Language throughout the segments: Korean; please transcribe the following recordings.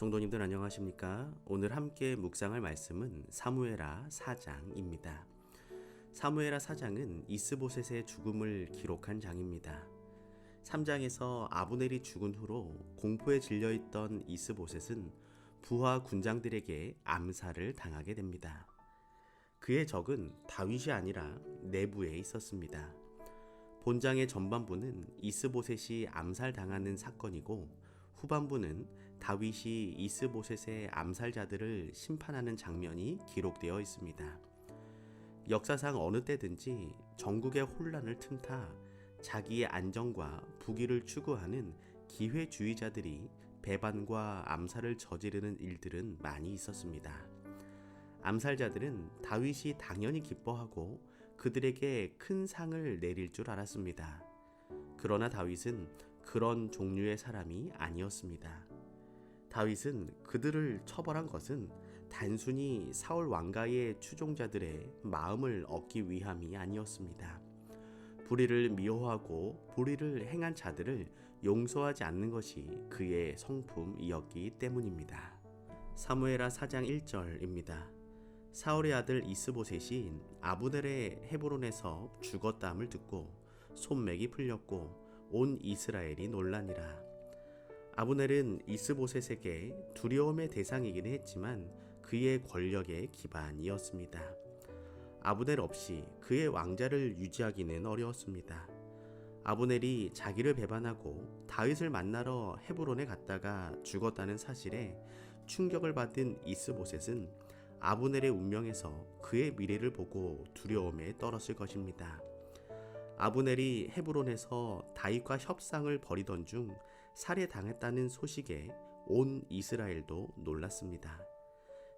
성도님들 안녕하십니까? 오늘 함께 묵상할 말씀은 사무에라 4장입니다. 사무에라 4장은 이스보셋의 죽음을 기록한 장입니다. 3장에서 아브넬이 죽은 후로 공포에 질려 있던 이스보셋은 부하 군장들에게 암살을 당하게 됩니다. 그의 적은 다윗이 아니라 내부에 있었습니다. 본장의 전반부는 이스보셋이 암살당하는 사건이고 후반부는 다윗이 이스보셋의 암살자들을 심판하는 장면이 기록되어 있습니다. 역사상 어느 때든지 전국의 혼란을 틈타 자기의 안정과 부귀를 추구하는 기회주의자들이 배반과 암살을 저지르는 일들은 많이 있었습니다. 암살자들은 다윗이 당연히 기뻐하고 그들에게 큰 상을 내릴 줄 알았습니다. 그러나 다윗은 그런 종류의 사람이 아니었습니다. 다윗은 그들을 처벌한 것은 단순히 사울 왕가의 추종자들의 마음을 얻기 위함이 아니었습니다. 불의를 미워하고 불의를 행한 자들을 용서하지 않는 것이 그의 성품이었기 때문입니다. 사무에라 4장 1절입니다. 사울의 아들 이스보셋이 아부넬의 헤브론에서 죽었다함을 듣고 손맥이 풀렸고 온 이스라엘이 논란이라. 아브넬은 이스보셋에게 두려움의 대상이기는 했지만 그의 권력의 기반이었습니다. 아브넬 없이 그의 왕자를 유지하기는 어려웠습니다. 아브넬이 자기를 배반하고 다윗을 만나러 헤브론에 갔다가 죽었다는 사실에 충격을 받은 이스보셋은 아브넬의 운명에서 그의 미래를 보고 두려움에 떨었을 것입니다. 아브넬이 헤브론에서 다윗과 협상을 벌이던 중 살해당했다는 소식에 온 이스라엘도 놀랐습니다.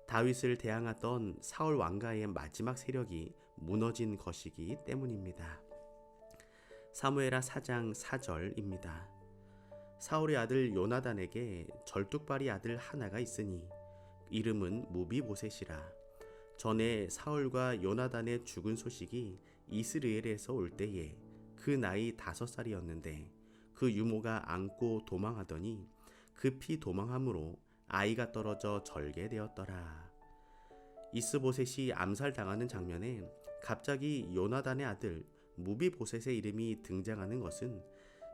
다윗을 대항하던 사울 왕가의 마지막 세력이 무너진 것이기 때문입니다. 사무에라 4장 4절입니다. 사울의 아들 요나단에게 절뚝발이 아들 하나가 있으니 이름은 무비보셋이라 전에 사울과 요나단의 죽은 소식이 이스라엘에서 올 때에 그 나이 다섯 살이었는데 그 유모가 안고 도망하더니 급히 도망함으로 아이가 떨어져 절게 되었더라. 이스보셋이 암살당하는 장면에 갑자기 요나단의 아들 무비보셋의 이름이 등장하는 것은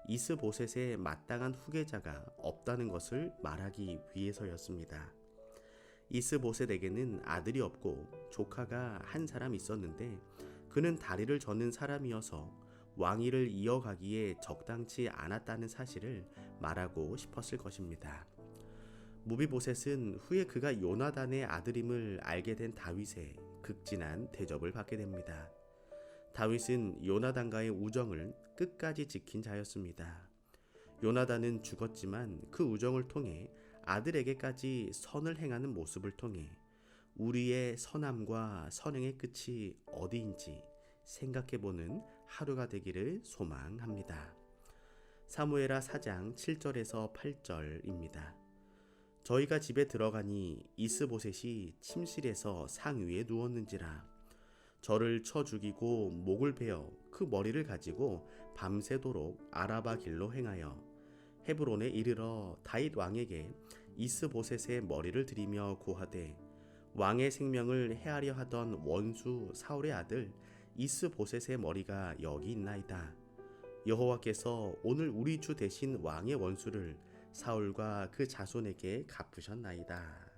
이스보셋의 마땅한 후계자가 없다는 것을 말하기 위해서였습니다. 이스보셋에게는 아들이 없고 조카가 한 사람 있었는데 그는 다리를 저는 사람이어서 왕위를 이어가기에 적당치 않았다는 사실을 말하고 싶었을 것입니다. 무비보셋은 후에 그가 요나단의 아들임을 알게 된 다윗의 극진한 대접을 받게 됩니다. 다윗은 요나단과의 우정을 끝까지 지킨 자였습니다. 요나단은 죽었지만 그 우정을 통해 아들에게까지 선을 행하는 모습을 통해 우리의 선함과 선행의 끝이 어디인지 생각해보는 하루가 되기를 소망합니다. 사무에라 4장 7절에서 8절입니다. 저희가 집에 들어가니 이스보셋이 침실에서 상 위에 누웠는지라 저를 쳐 죽이고 목을 베어 그 머리를 가지고 밤새도록 아라바 길로 행하여 헤브론에 이르러 다윗 왕에게 이스보셋의 머리를 들이며 고하되 왕의 생명을 해하려 하던 원수 사울의 아들 이스보셋의 머리가 여기 있나이다. 여호와께서 오늘 우리 주 대신 왕의 원수를 사울과 그 자손에게 갚으셨나이다.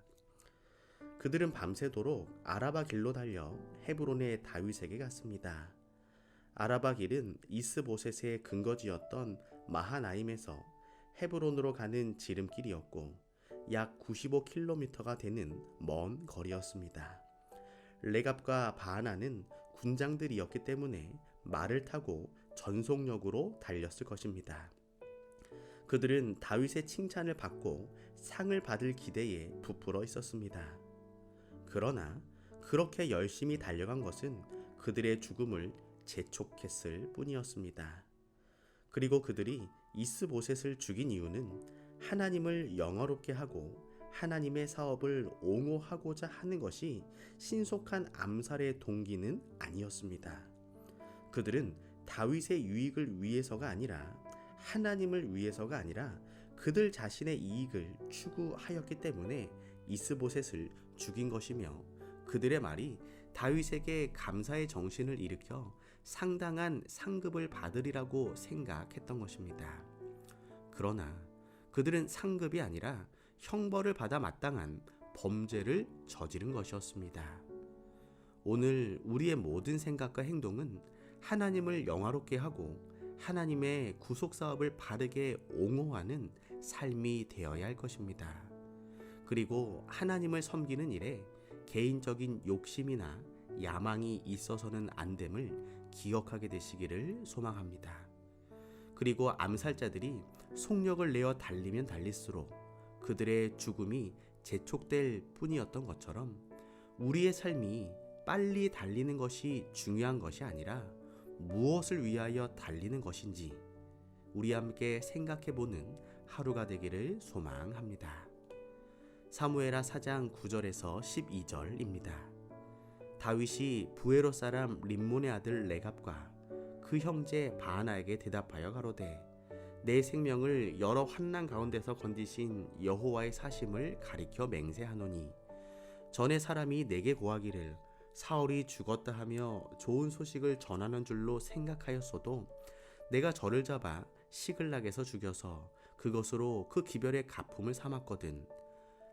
그들은 밤새도록 아라바 길로 달려 헤브론의 다윗에게 갔습니다. 아라바 길은 이스보셋의 근거지였던 마하나임에서 헤브론으로 가는 지름길이었고 약 95km가 되는 먼 거리였습니다. 레갑과 바하나는 군장들이었기 때문에 말을 타고 전속력으로 달렸을 것입니다. 그들은 다윗의 칭찬을 받고 상을 받을 기대에 부풀어 있었습니다. 그러나 그렇게 열심히 달려간 것은 그들의 죽음을 재촉했을 뿐이었습니다. 그리고 그들이 이스보셋을 죽인 이유는 하나님을 영어롭게 하고 하나님의 사업을 옹호하고자 하는 것이 신속한 암살의 동기는 아니었습니다. 그들은 다윗의 유익을 위해서가 아니라 하나님을 위해서가 아니라 그들 자신의 이익을 추구하였기 때문에 이스보셋을 죽인 것이며 그들의 말이 다윗에게 감사의 정신을 일으켜 상당한 상급을 받으리라고 생각했던 것입니다. 그러나 그들은 상급이 아니라 형벌을 받아 마땅한 범죄를 저지른 것이었습니다. 오늘 우리의 모든 생각과 행동은 하나님을 영화롭게 하고 하나님의 구속 사업을 바르게 옹호하는 삶이 되어야 할 것입니다. 그리고 하나님을 섬기는 일에 개인적인 욕심이나 야망이 있어서는 안 됨을 기억하게 되시기를 소망합니다. 그리고 암살자들이 속력을 내어 달리면 달릴수록 그들의 죽음이 재촉될 뿐이었던 것처럼 우리의 삶이 빨리 달리는 것이 중요한 것이 아니라 무엇을 위하여 달리는 것인지 우리 함께 생각해 보는 하루가 되기를 소망합니다. 사무엘하 4장 9절에서 12절입니다. 다윗이 부에로 사람 림몬의 아들 레갑과 그 형제 바하나에게 대답하여 가로되 내 생명을 여러 환난 가운데서 건지신 여호와의 사심을 가리켜 맹세하노니 전에 사람이 내게 고하기를 사울이 죽었다 하며 좋은 소식을 전하는 줄로 생각하였어도 내가 저를 잡아 시글락에서 죽여서 그것으로 그 기별의 가품을 삼았거든.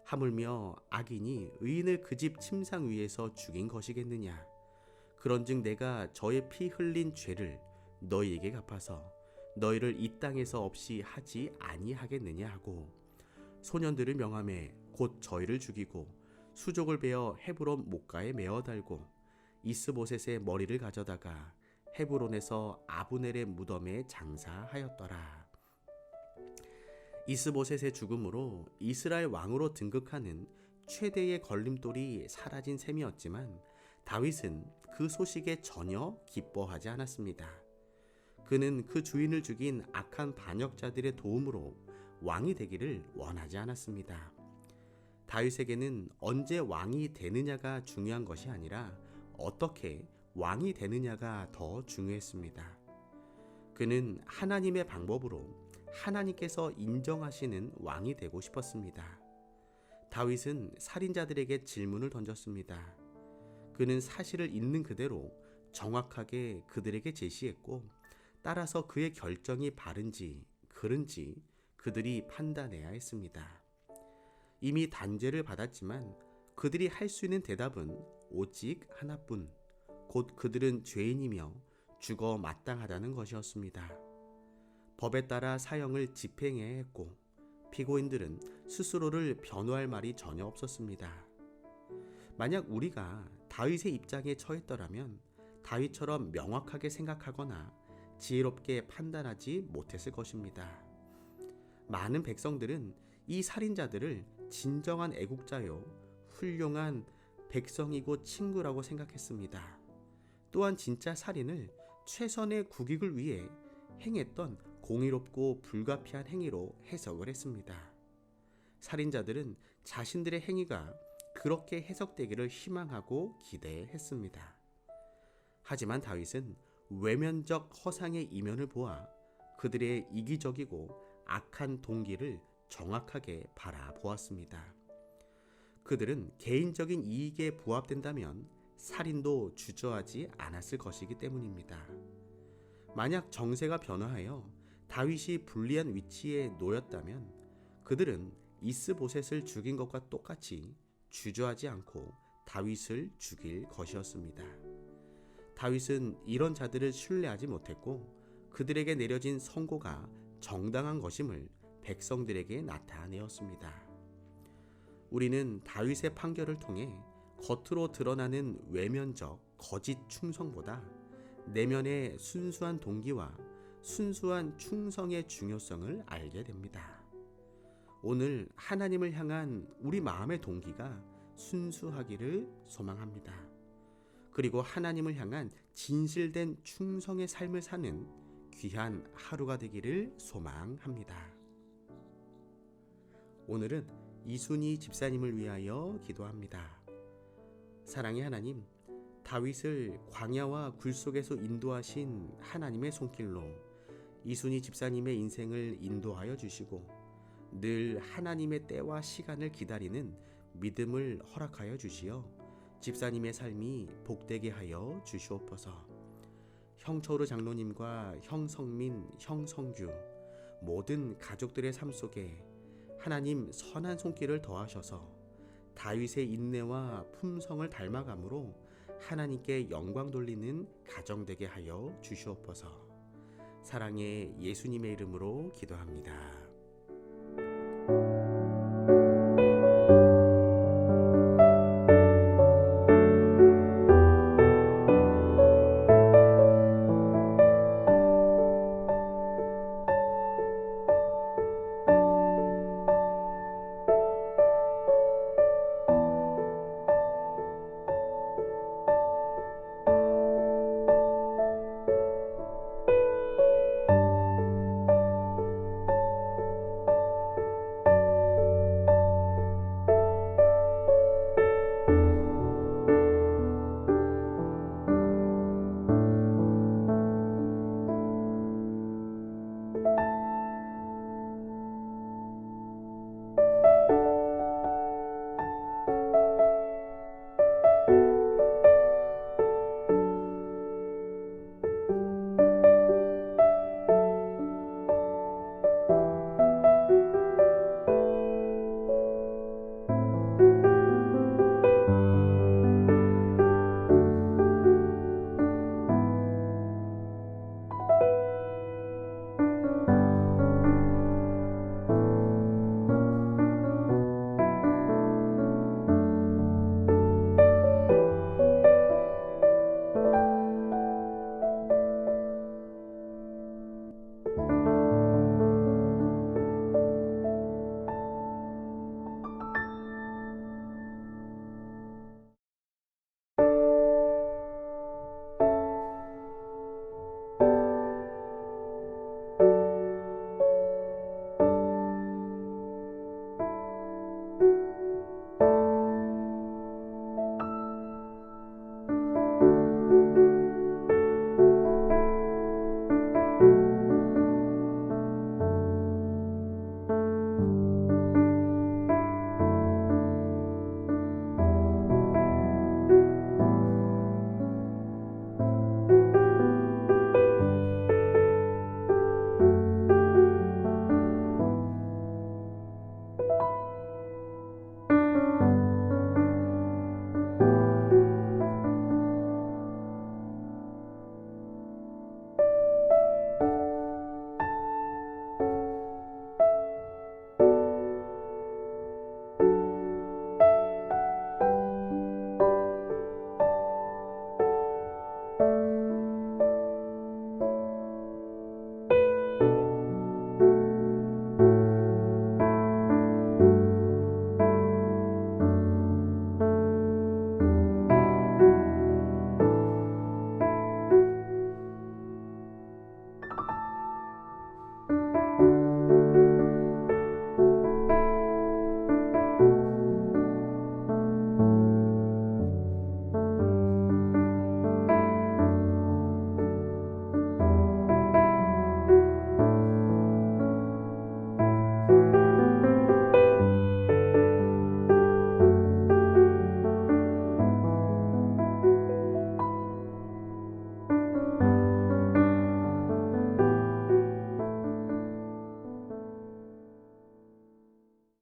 하물며 악인이 의인을 그 집 침상 위에서 죽인 것이겠느냐? 그런즉 내가 저의 피 흘린 죄를 너희에게 갚아서 너희를 이 땅에서 없이 하지 아니하겠느냐 하고 소년들을 명함에 곧 저희를 죽이고 수족을 베어 헤브론 목가에 메어 달고 이스보셋의 머리를 가져다가 헤브론에서 아브넬의 무덤에 장사하였더라. 이스보셋의 죽음으로 이스라엘 왕으로 등극하는 최대의 걸림돌이 사라진 셈이었지만 다윗은 그 소식에 전혀 기뻐하지 않았습니다. 그는 그 주인을 죽인 악한 반역자들의 도움으로 왕이 되기를 원하지 않았습니다. 다윗에게는 언제 왕이 되느냐가 중요한 것이 아니라 어떻게 왕이 되느냐가 더 중요했습니다. 그는 하나님의 방법으로 하나님께서 인정하시는 왕이 되고 싶었습니다. 다윗은 살인자들에게 질문을 던졌습니다. 그는 사실을 있는 그대로 정확하게 그들에게 제시했고 따라서 그의 결정이 바른지 그른지 그들이 판단해야 했습니다. 이미 단죄를 받았지만 그들이 할 수 있는 대답은 오직 하나뿐 곧 그들은 죄인이며 죽어 마땅하다는 것이었습니다. 법에 따라 사형을 집행해야 했고 피고인들은 스스로를 변호할 말이 전혀 없었습니다. 만약 우리가 다윗의 입장에 처했더라면 다윗처럼 명확하게 생각하거나 지혜롭게 판단하지 못했을 것입니다. 많은 백성들은 이 살인자들을 진정한 애국자요, 훌륭한 백성이고 친구라고 생각했습니다. 또한 진짜 살인을 최선의 국익을 위해 행했던 공의롭고 불가피한 행위로 해석을 했습니다. 살인자들은 자신들의 행위가 그렇게 해석되기를 희망하고 기대했습니다. 하지만 다윗은 외면적 허상의 이면을 보아 그들의 이기적이고 악한 동기를 정확하게 바라보았습니다. 그들은 개인적인 이익에 부합된다면 살인도 주저하지 않았을 것이기 때문입니다. 만약 정세가 변화하여 다윗이 불리한 위치에 놓였다면 그들은 이스보셋을 죽인 것과 똑같이 주저하지 않고 다윗을 죽일 것이었습니다. 다윗은 이런 자들을 신뢰하지 못했고 그들에게 내려진 선고가 정당한 것임을 백성들에게 나타내었습니다. 우리는 다윗의 판결을 통해 겉으로 드러나는 외면적 거짓 충성보다 내면의 순수한 동기와 순수한 충성의 중요성을 알게 됩니다. 오늘 하나님을 향한 우리 마음의 동기가 순수하기를 소망합니다. 그리고 하나님을 향한 진실된 충성의 삶을 사는 귀한 하루가 되기를 소망합니다. 오늘은 이순희 집사님을 위하여 기도합니다. 사랑의 하나님, 다윗을 광야와 굴 속에서 인도하신 하나님의 손길로 이순희 집사님의 인생을 인도하여 주시고 늘 하나님의 때와 시간을 기다리는 믿음을 허락하여 주시어 집사님의 삶이 복되게 하여 주시옵소서. 형철우 장로님과 형 성민, 형 성규 모든 가족들의 삶 속에 하나님 선한 손길을 더하셔서 다윗의 인내와 품성을 닮아감으로 하나님께 영광 돌리는 가정 되게 하여 주시옵소서. 사랑의 예수님의 이름으로 기도합니다.